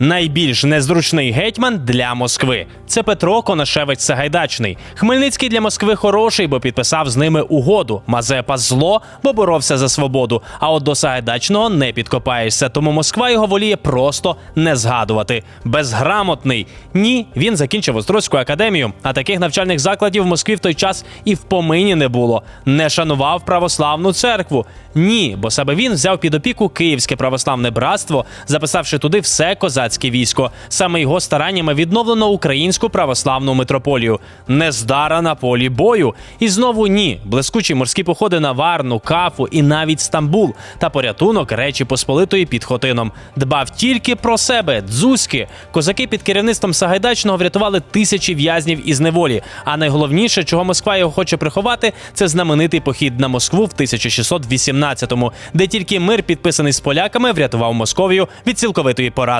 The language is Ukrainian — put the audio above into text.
Найбільш незручний гетьман для Москви це Петро Конашевич Сагайдачний. Хмельницький для Москви хороший, бо підписав з ними угоду. Мазепа зло, бо боровся за свободу. А от до Сагайдачного не підкопаєшся. Тому Москва його воліє просто не згадувати. Безграмотний. Ні, він закінчив Острозьку академію. А таких навчальних закладів в Москві в той час і в помині не було. Не шанував православну церкву. Ні, бо себе він взяв під опіку Київське православне братство, записавши туди все козацьке військо. Саме його стараннями відновлено українську православну митрополію. Нездара на полі бою. І знову ні. Блискучі морські походи на Варну, Кафу і навіть Стамбул та порятунок Речі Посполитої під Хотином. Дбав тільки про себе, дзузьки. Козаки під керівництвом Сагайдачного врятували тисячі в'язнів із неволі. А найголовніше, чого Москва його хоче приховати, це знаменитий похід на Москву в 1618-му, де тільки мир, підписаний з поляками, врятував Московію від цілковитої поразки.